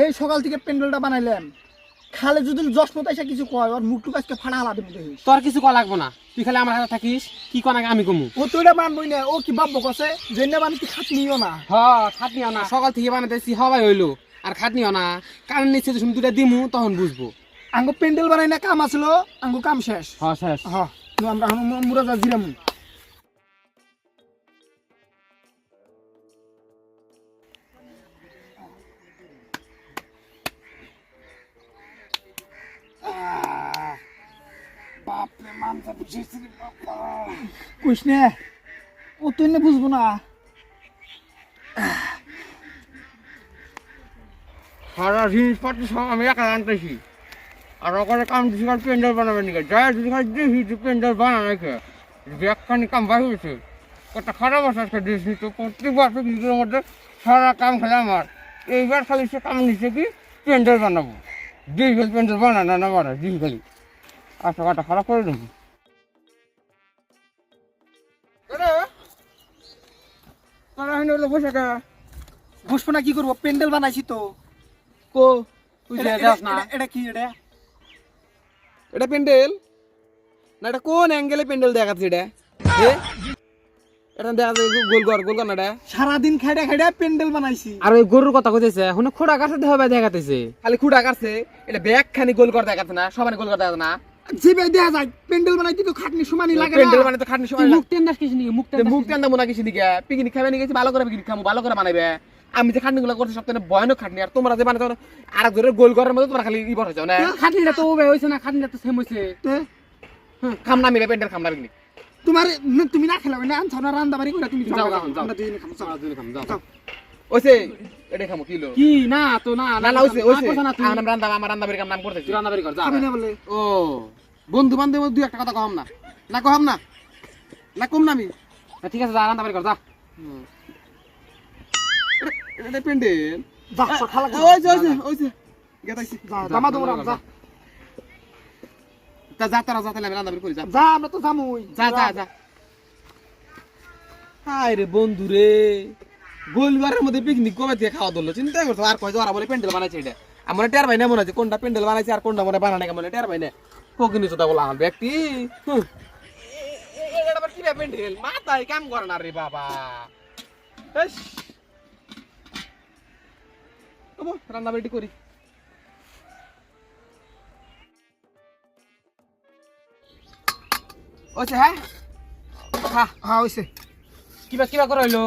এই সকাল থেকে প্যান্ডেলটা বানাইলাম। খালে যদি জসমত এসে কিছু কয় ওর মুখটুক আজকে ফাড়া হালা দেবো তোর কিছু করা লাগবো না। তুই খালি আমার হাতে থাকিস কি কর আগে আমি কমু। ও তুইটা মানবই না ও কি ভাববো কছে জেনে মানে তুই খাট নিও না? হ খাটনিও না। সকাল থেকে বানাতেছি হবাই হইল। আর খাটনিও না। কারণ নিচ্ছে তুমি দুটা দিমু তখন বুঝব। আঙ্গ প্যান্ডেল বানাই না কাম আসলো আঙ্গ কাম শেষ। হ শেষ। হ্যাঁ আমরা মুরা যা জিরাম। কইস নে ও তুই না বুঝব না। সারা জিনিসপত্র সব আমি একা আনতেছি। আর ওখানে কাম দিছি খালি প্যান্ডেল বানাবে নাকি? যাই যদি খালি দেখি যে প্যান্ডেল বানানো কে ব্যাগখানি কাম বাহি হয়েছে কত খারাপ আছে আজকে দিয়েছি তো প্রত্যেক বছর নিজের মধ্যে সারা কাম খেলে আমার। এইবার খালি সে কাম নিচ্ছে কি প্যান্ডেল বানাবো। দিই খালি প্যান্ডেল বানানো না বানা দিই আচ্ছা খারাপ করে দেবো। তারা হেন হলো বসে কে বুঝব না কি করব? প্যান্ডেল বানাইছি তো। কো তুই এটা- যে যাস এটা- না। এটা- এটা কি এটা? এটা প্যান্ডেল? না এটা কোন অ্যাঙ্গেলে প্যান্ডেল দেখাচ্ছে এটা? এ? এটা দেখা যায় গোল কর গোল সারাদিন খাইডা খাইডা প্যান্ডেল বানাইছি। আর ওই গরুর কথা কইতেছে এখন খুঁড়া কাটতে হবে দেখাতেছে। খালি খুঁড়া কাটছে এটা ব্যাগ খানি গোল কর দেখাচ্ছে না সবাই গোল কর দেখাচ্ছে না। জিবে দেয়া যায় প্যান্ডেল বানাইতে তো খাটনি সমানই লাগে প্যান্ডেল মানে তো খাটনি কিছু মোনা কিছু দিকে পিকনিক খাবে নিয়ে ভালো করে পিকনিক খাব ভালো করে বানাইবে আমি যে খাটনি গুলো করছি সপ্তাহে ভয়ানক খাটনি আর তোমরা যে বানাতে আর এক গোল করার মধ্যে তোমরা খালি ই বসে যাও না খাটনিটা তো ওবে হইছে না খাটনিটা তো সেম হইছে খাম নামিবে প্যান্ডেল খাম না পিকনিক তোমার তুমি না খেলাবে না আনছো না রান্না বাড়ি করে তুমি যাও, যাও, যাও। দুজনে খাব, যাও। এটা খামো কিলো কি না তো না না না তুই আমার রান্দা আমার রান্দা বের কাম নাম করতেছি রান্না বাড়ি কর যা ও বন্ধু বান্ধব দুই একটা কথা কম না। না কম না? না কম না আমি? ঠিক আছে যা রান্না বাড়ি কর যা। এটা প্যান্ডেল। যা খালা গেতাইছি যা, যা। তা যা তারা যা তাহলে আমি রান্না বের করি যা। যা আমরা তো যামই। যা যা যা। হায় রে বন্ধু রে। গোলঘরের মধ্যে পিকনিক কবে দিয়ে খাওয়া ধরলো? চিন্তা করছ? আর কয় ওরা বলে প্যান্ডেল বানাইছে এটা? আমার টের ভাই না মনে আছে কোনটা প্যান্ডেল বানাইছে আর কোনটা মনে বানানে কেমন টের ভাই না। কোকিনি চোদা বলা আমার ব্যক্তি। কি রে প্যান্ডেল? মাথায় কাম করে না রে বাবা। রান্না বাড়ি করি। ওছে হ্যাঁ? হ্যাঁ। হ্যাঁ হইছে কিবা কিবা করে হইল?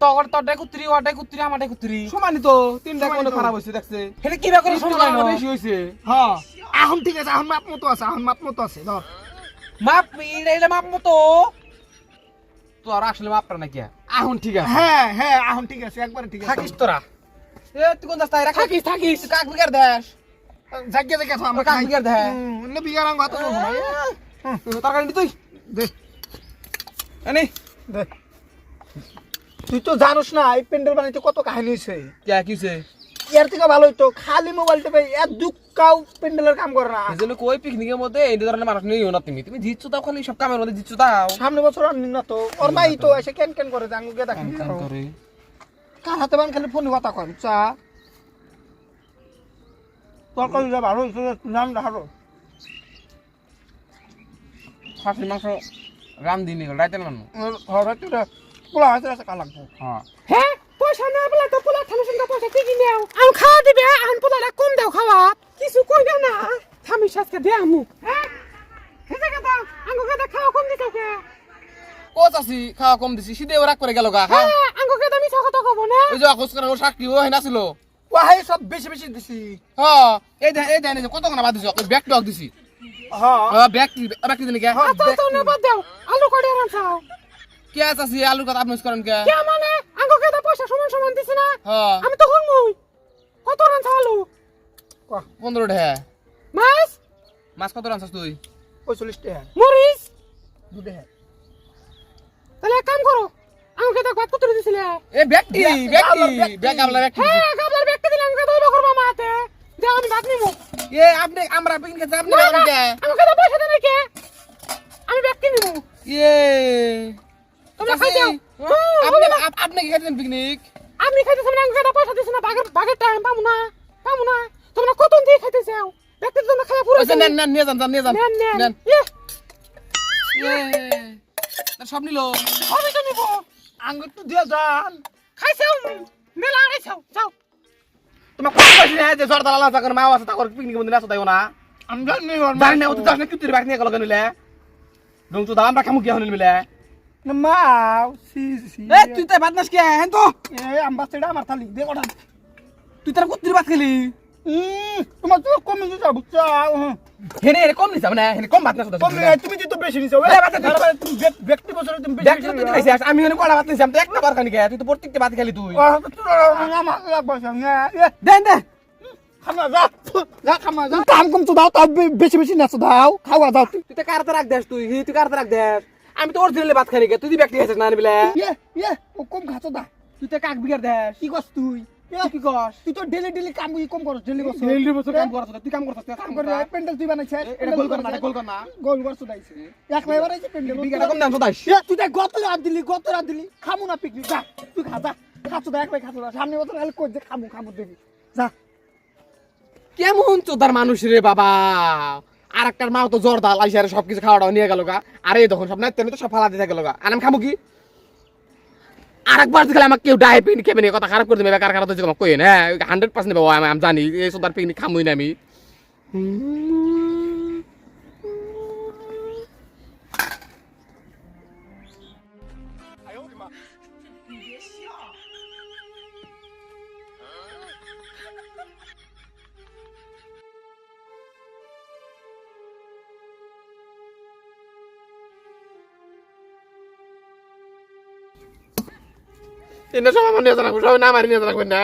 কে সমানই তো তিনটা খারাপ দেখছে। হেলে বেশি হ্যাঁ এখন ঠিক আছে এখন মাপ মতো আছে এখন মাপ মতো আছে ধর মাপ এটা এটা মাপ মতো। তো আর আসলে এখন ঠিক আছে। হ্যাঁ হ্যাঁ এখন ঠিক আছে একবারে ঠিক আছে। থাকিস তোরা। এ তুই কোন রাস্তায় থাকিস থাকিস। কাক বিকার দেশ জাগিয়ে জাগিয়ে আমরা কাক বিকার দেয় হুম, এমনি আঙ্গ হাতে চলবো তরকারি তুই? দে। দে। তুই তো জানোস না এই প্যান্ডেল বানাইতে কত কাহিনী হয়েছে কে কিছে এর থেকে ভালো হইতো খালি মোবাইল টেপে এর দুঃখাও প্যান্ডেলের কাম করে না। এজন্য কই পিকনিকের মধ্যে? এই ধরনের মানুষ নিও না তুমি। তুমি জিতছো দাও খালি সব কামের মধ্যে জিতছো দাও সামনে বছর আর নিন না তো ওর মাই তো এসে কেন কেন করে জাঙ্গু গে দেখেন করে। কার হাতে বান খালি ফোনে কথা কন চা। তরকারি যা ভালো হয়েছে নাম হারো খাসি মাংস রাম দিন রাইতে নানো হয়তো পোলা হাতে কাল লাগবো হ্যাঁ। হ্যাঁ পয়সা না বলে তো পোলা থানার সঙ্গে পয়সা কি কিনে নাও। আমি খাওয়া দিবে আন পোলাটা কম দাও খাওয়া। কিছু কই না। না থামি সাজকে দে আমু। হ্যাঁ? হেজে কথা আঙ্গো কথা খাওয়া কম দিতে কে ও চাষি খাওয়া কম দিছি সিধে রাগ করে গেল গা হ্যাঁ? হ্যাঁ আঙ্গো কথা মিছা কথা কব না? ওই যে খোঁজ করে ও সাক্ষী ও হেনা ছিল। সব বেশি বেশি দিছি। হ্যাঁ এই দেখ এই দেখ কত খানা বাদ দিছি? ব্যাগ টক দিছি। হ্যাঁ। ব্যাগ ব্যাগ দিন কে আচ্ছা তো না বাদ দাও। আলু কড়ি আরাম খাও কে চাষি আলুর কথা আপনি করেন কে? কে মানে? আঙ্গো কথা পয়সা সমান সমান দিছ না? হ্যাঁ। আমি তো হুনমুই কত রান আলু? পনেরো ঢে মাছ? মাছ কত রানছস তুই? পঁয়তাল্লিশ টাকা মরিচ? দুধে তাহলে এক কাম করো আঙ্গো ভাত কত দিছিলে? এ ব্যক্তি ব্যক্তি ব্যক্তি। ব্যাগ আমলা ব্যক্তি। হ্যাঁ গাবলার ব্যাগটা দিলাম দইবা করবা মাতে দে আমি ভাত নিমু। এ আপনি আমরা খেতে আপনি না, আপনি কে? আমি পয়সা দেন কে? আমি ব্যাগ কিনিমু ইয়ে তোমরা খাই যাও আপনি কি পিকনিক আমি খাইতেছি না আমাকে পয়সা দিছ না বাগের বাগের টাইম পাবো না পাবো না। তোমরা কত দিয়ে খাইতে চাও ব্যক্তি তোমরা খাওয়া পুরো নেন নেন নিয়ে যান যান নিয়ে যান। নেন নেন। নেন। ইয়ে। ইয়ে, সব নিল। আমি তো নিব। আঙ্গুর তো দিয়ে যান। খাইছাও? মেলা খাইছাও যাও। তোমার কোন পাইছি না যে জর্দার আলাদা থাকার মা আছে তাকর পিকনিক মধ্যে নাচো তাইও না। আমি জানি জানি না ও তো জানি না কিতুরি বাক নিয়ে গেল কেন মিলে ডং তো দাম রাখা মুখি হনিল মিলে? মাও সি সি এ তুই তাই বাদ নাস কে হেন তো এ আম্বাসেডার আমার থালি দে ওটা তুই তার কুত্তির বাদ খেলি তোমার তো কমে দিতে বুঝছ হেনে হেনে কম নিছে মানে হেনে কম বাদ নাস কমে তুমি তো বেশি নিছো এ, বাচ্চা, তুই- আরে তুমি ব্যক্তি- ব্যক্তি বছরে তুমি দেখ তুই তো খাইছিস আমি হেনে কড়া বাদ নিছি আমি তো একটা বার খানি খাই তুই তো প্রত্যেকটা বাদ খেলি তুই আমার লাগবে সঙ্গে দেন দে খানা যা যা খানা যা কাম কম তো দাও তাও বেশি বেশি নাচো দাও খাওয়া দাও তুই তো কারতে রাখ দেস তুই হি তুই কারতে রাখ দেস আমি তো অরিজিনালি ভাত খাই তুই দি ব্যক্তি খাইছিস না নিবিলে ইয়ে ইয়ে ও কম খাচ্ছ দা। তুই তো কাক বিগার দেস কি করছ তুই? কি কস তুই তো ডেলি ডেলি কাম কি কম করছ ডেলি করছ ডেলি বছর কাম করছ তুই কাম করছ কাম কর প্যান্ডেল তুই বানাইছিস। এটা গোল কর না গোল কর না। গোল করছ আইছে। প্যান্ডেল। বিগাটা কম দাম তো তুই দেখ গত রাত দিলি গত রাত দিলি। খামু না পিকনিক যা তুই খা যা। খাচ্ছ দা একলাই খাচ্ছ দা সামনে বছর খালি কই যে খামু খামু দেখি। যা। কেমন চোদার মানুষ রে বাবা? আর একটার মাও তো জ্বর দাল আইসারে সবকিছু খাওয়া নিয়ে গেল গা। আরে তখন সব নাইতে তো সব ফালা দিতে গেল গা। আর আমি খাব কি? আমাকে কেউ ডাই পিকনিক নি কথা খারাপ করে দেবে কার খারাপ হচ্ছে কই না? হান্ড্রেড পার্সেন্ট আমি জানি, এই চোদার পিকনিক খামুই না আমি। সব আমার নিয়ে জানাব সবাই না আমার নিয়ে জানাবেন না